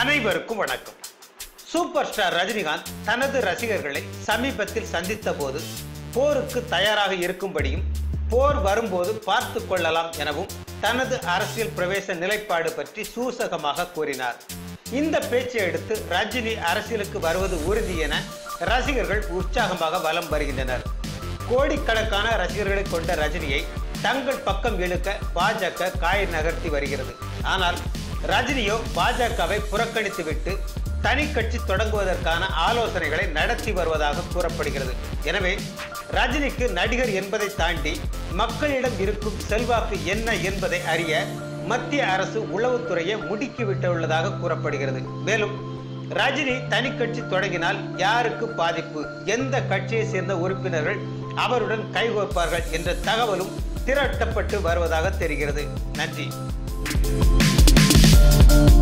அனைவருக்கும் வணக்கம். Super star Rajinikanth தனது ரசிகர்களை சமீபத்தில் சந்தித்த போது போருக்கு தயாராக இருக்கும்படியும் போர் வரும்போது பார்த்து கொள்ளலாம் எனவும் தனது அரசியல் பிரவேச நிலைப்பாடு பற்றி சூசகமாக கூறினார். இந்த பேச்சை அடுத்து ரஜினி அரசியலுக்கு வருவது உறுதி என ரசிகர்கள் உற்சாகமாக வலம் வருகின்றனர். கோடிக்கணக்கான ரசிகர்களை கொண்ட ரஜினியை தங்கள் பக்கம் இழுக்க பாஜக காய் நகர்த்தி வருகிறது. ஆனால் ரஜினியோ பாஜகவை புறக்கணித்துவிட்டு தனி கட்சி தொடங்குவதற்கான ஆலோசனைகளை நடத்தி வருவதாக கூறப்படுகிறது. எனவே ரஜினிக்கு நடிகர் என்பதை தாண்டி மக்களிடம் இருக்கும் செல்வாக்கு என்ன என்பதை அறிய மத்திய அரசு உளவுத்துறையை முடுக்கிவிட்டுள்ளதாக கூறப்படுகிறது. மேலும் ரஜினி தனி கட்சி தொடங்கினால் யாருக்கு பாதிப்பு? எந்த கட்சியை சேர்ந்த உறுப்பினர்கள் அவருடன் கைகோப்பார்கள் என்ற தகவலும் திரட்டப்பட்டு வருவதாக தெரிகிறது. நன்றி. thank you